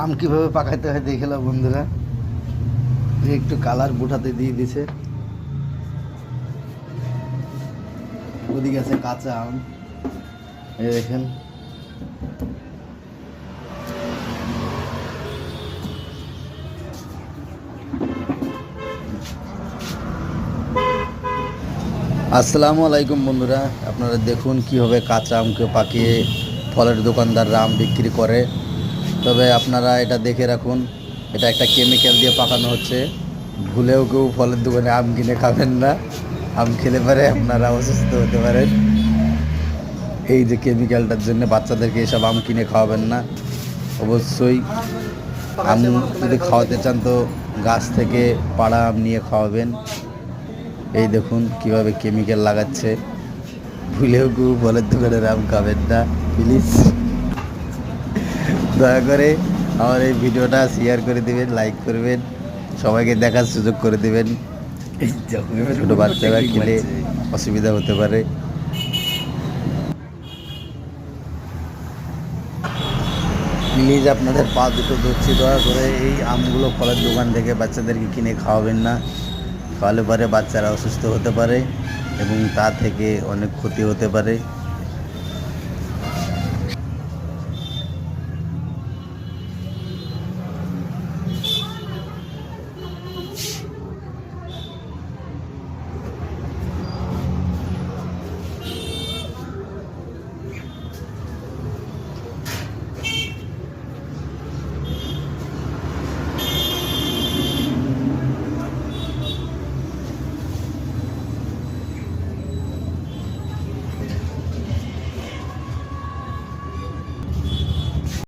আম কীভাবে পাকাইতে হয় দেখে নাও বন্ধুরা। একটু কালার বুঠাতে দিয়ে দিছে। ওদিকে আছে কাঁচা আম। এই দেখেন। আসসালামু আলাইকুম বন্ধুরা, আপনারা দেখুন কীভাবে কাঁচা আমকে পাকিয়ে ফলের দোকানদাররা আম বিক্রি করে। তবে আপনারা এটা দেখে রাখুন, এটা একটা কেমিক্যাল দিয়ে পাকানো হচ্ছে। ভুলেও কেউ ফলের দোকানে আম কিনে খাবেন না। আম খেলে পারে আপনারা অসুস্থ হতে পারেন। এই যে কেমিক্যালটার জন্য বাচ্চাদেরকে এসব আম কিনে খাওয়াবেন না। অবশ্যই আম যদি খাওয়াতে চান তো গাছ থেকে পাড়া আম নিয়ে খাওয়াবেন। এই দেখুন কীভাবে কেমিক্যাল লাগাচ্ছে। ভুলেও কেউ ফলের দোকানের আম খাবেন না প্লিজ দয়া করে আমার এই ভিডিওটা শেয়ার করে দিবেন লাইক করবেন, সবাইকে দেখার সুযোগ করে দিবেন। ছোট বাচ্চারা খেলে অসুবিধা হতে পারে। প্লিজ আপনাদের পা দুটো ধরছি, দয়া করে এই আমগুলো ফলের দোকান থেকে বাচ্চাদেরকে কিনে খাওয়াবেন না। খাওয়ালে পরে বাচ্চারা অসুস্থ হতে পারে এবং তা থেকে অনেক ক্ষতি হতে পারে।